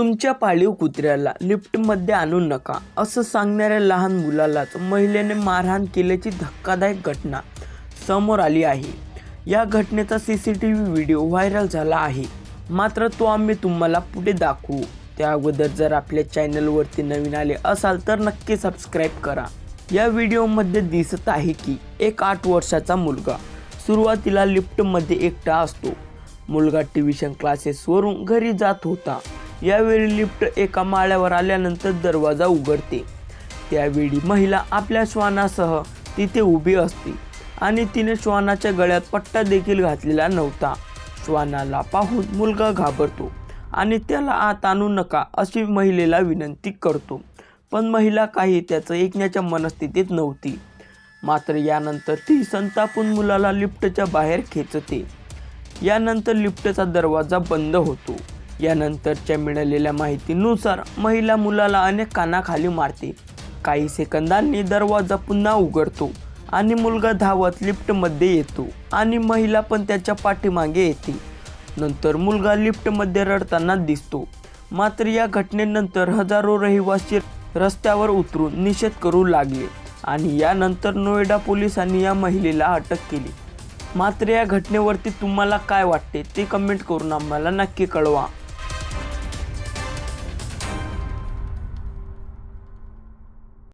तुमच्या पाळीव कुत्र्याला लिफ्टमध्ये आणू नका असं सांगणाऱ्या लहान मुलालाच महिलेने मारहाण केल्याची धक्कादायक घटना समोर आली आहे. या घटनेचा C C T V video viral झाला आहे. मात्र तो आम्ही तुम्हाला पुढे दाखवू. त्या अगोदर जर आपल्या चॅनलवरती नवीन आले असाल तर नक्की सबस्क्राईब करा. या व्हिडिओमध्ये दिसत आहे की एक आठ वर्षाचा मुलगा सुरुवातीला लिफ्टमध्ये एकटा असतो. मुलगा ट्युशन क्लासेसवरून घरी जात होता. यावेळी लिफ्ट एका माळ्यावर आल्यानंतर दरवाजा उघडते. त्यावेळी महिला आपल्या श्वानासह तिथे उभी असते आणि तिने श्वानाच्या गळ्यात पट्टा देखील घातलेला नव्हता. श्वानाला पाहून मुलगा घाबरतो आणि त्याला आत आणू नका अशी महिलेला विनंती करतो. पण महिला काही त्याचं ऐकण्याच्या मनस्थितीत नव्हती. मात्र यानंतर ती संतापून मुलाला लिफ्टच्या बाहेर खेचते. यानंतर लिफ्टचा दरवाजा बंद होतो. यानंतरच्या मिळालेल्या माहितीनुसार महिला मुलाला अनेक कानाखाली मारते. काही सेकंदांनी दरवाजा पुन्हा उघडतो आणि मुलगा धावत लिफ्टमध्ये येतो आणि महिला पण त्याच्या पाठीमागे येते. नंतर मुलगा लिफ्टमध्ये रडताना दिसतो. मात्र या घटनेनंतर हजारो रहिवासी रस्त्यावर उतरून निषेध करू लागले आणि यानंतर नोएडा पोलिसांनी या महिलेला अटक केली. मात्र या घटनेवरती तुम्हाला काय वाटते ते कमेंट करून आम्हाला नक्की कळवा.